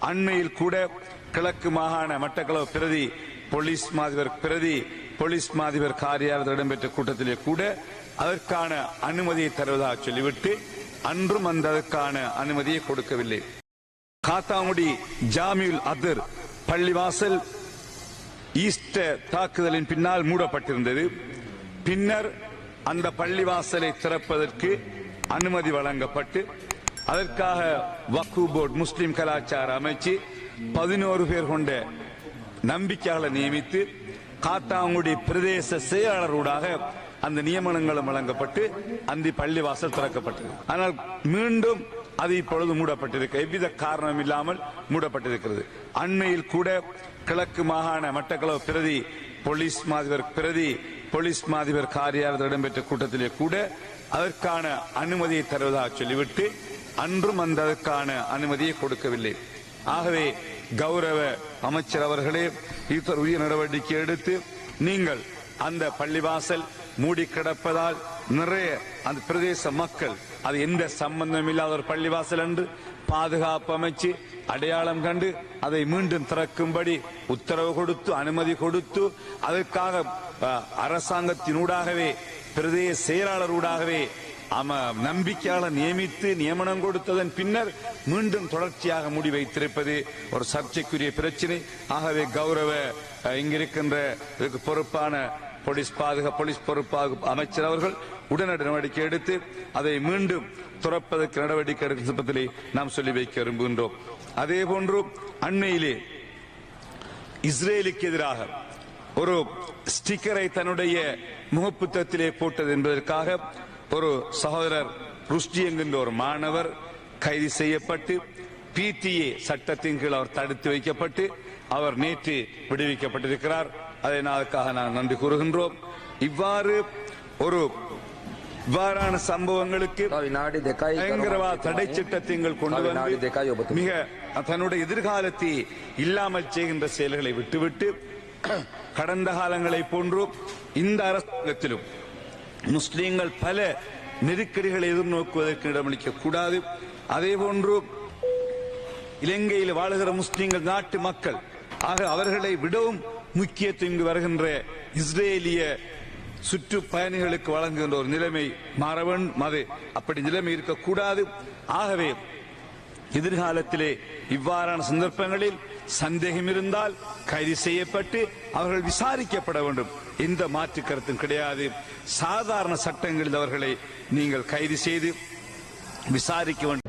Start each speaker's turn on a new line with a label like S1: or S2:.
S1: அண்மையில் கூட கிழக்கு மாகாண மட்டக்களவு பிரதி போலீஸ் மாதிபர் பிரதி போலீஸ் மாதிபர் காரியாலயத்தில் இடம்பெற்ற கூட்டத்திலே கூட அதற்கான அனுமதியை தருவதாக சொல்லிவிட்டு அன்றும் அந்த அதற்கான அனுமதியை கொடுக்கவில்லை. காத்தாங்குடி ஜாமியுல் அதர் பள்ளிவாசல் ஈஸ்டர் தாக்குதலின் பின்னால் மூடப்பட்டிருந்தது. பின்னர் அந்த பள்ளிவாசலை திறப்பதற்கு அனுமதி வழங்கப்பட்டு அதற்காக வக்கு போர்டு முஸ்லிம் கலாச்சார அமைச்சு பதினோரு பேர் கொண்ட நம்பிக்கையாளர் நியமித்து காத்தாங்குடி பிரதேச செயலாளரூடாக அந்த நியமனங்களும் வழங்கப்பட்டு அந்த பள்ளிவாசல் திறக்கப்பட்டது. ஆனால் மீண்டும் அது இப்பொழுது மூடப்பட்டிருக்க. எவ்வித காரணம் இல்லாமல் மூடப்பட்டிருக்கிறது. அண்மையில் கூட கிழக்கு மாகாண மட்டக்களவு பிரதி போலீஸ் மாதிபர் பிரதி போலீஸ் மாதிபர் காரியாலயத்தில் இடம்பெற்ற கூட்டத்திலே கூட அதற்கான அனுமதியை தருவதாக சொல்லிவிட்டு அன்றும் அந்த அதற்கான அனுமதியை கொடுக்கவில்லை. ஆகவே கௌரவ அமைச்சர் அவர்களே இது உரிய நடவடிக்கை எடுத்து நீங்கள் அந்த பள்ளிவாசல் மூடி கிடப்பதால் நிறைய அந்த பிரதேச மக்கள் அது எந்த சம்பந்தம் இல்லாத ஒரு பள்ளிவாசல் என்று பாதுகாப்பு அமைச்சு அடையாளம் கண்டு அதை மீண்டும் திறக்கும்படி உத்தரவு கொடுத்து அனுமதி கொடுத்து அதற்காக அரசாங்கத்தினூடாகவே பிரதேச செயலாளரூடாகவே நம்பிக்கையாளர் நியமித்து நியமனம் கொடுத்ததன் பின்னர் மீண்டும் தொடர்ச்சியாக முடிவைத்திருப்பது ஒரு சர்ச்சைக்குரிய பிரச்சனை. ஆகவே கௌரவ இங்கிருக்கின்ற இதுக்கு பொறுப்பான போலீஸ் பாதுகா போலீஸ் பொறுப்பாக அமைச்சர் அவர்கள் உடனடி நடவடிக்கை எடுத்து அதை மீண்டும் துறப்பதற்கு நடவடிக்கை எடுக்கும் நாம் சொல்லி வைக்க விரும்புகின்றோம். அதே போன்று அண்மையிலே இஸ்ரேலுக்கு எதிராக ஒரு ஸ்டிக்கரை தன்னுடைய முகப்புத்தத்திலே போட்டது என்பதற்காக ஒரு சகோதரர் ருஷ்டி என்கின்ற ஒரு மாணவர் கைது செய்யப்பட்டு பிடிஏ சட்டத்தின் கீழ் அவர் தடுத்து வைக்கப்பட்டு அவர் நேற்று விடுவிக்கப்பட்டிருக்கிறார். அதை அதற்காக நான் நன்றி கூறுகின்றோம். இவ்வாறு ஒரு இவ்வாறான சம்பவங்களுக்கு பயங்கரவாத தடை சட்டத்தின் கொண்டு வந்து மிக தன்னுடைய எதிர்காலத்தை இல்லாமல் செய்கின்ற செயல்களை விட்டுவிட்டு கடந்த காலங்களை போன்றும் இந்த அரசாங்கத்திலும் முஸ்லிம்கள் பல நெருக்கடிகளை எதிர்நோக்குவதற்கு இடமளிக்க கூடாது. அதே போன்று இலங்கையில் வாழுகிற முஸ்லிம்கள் நாட்டு மக்கள் ஆக அவர்களை விடவும் முக்கியத்துவம் இங்கு வருகின்ற இஸ்ரேலிய சுற்றுப்பயணிகளுக்கு வழங்குகின்ற ஒரு நிலைமை மாற மது அப்படி நிலைமை இருக்கக்கூடாது. ஆகவே எதிர்காலத்திலே இவ்வாறான சந்தர்ப்பங்களில் சந்தேகம் இருந்தால் கைது செய்யப்பட்டு அவர்கள் விசாரிக்கப்பட வேண்டும். எந்த மாற்று கருத்தும் கிடையாது. சாதாரண சட்டங்களில் அவர்களை நீங்கள் கைது செய்து விசாரிக்க வேண்டும்.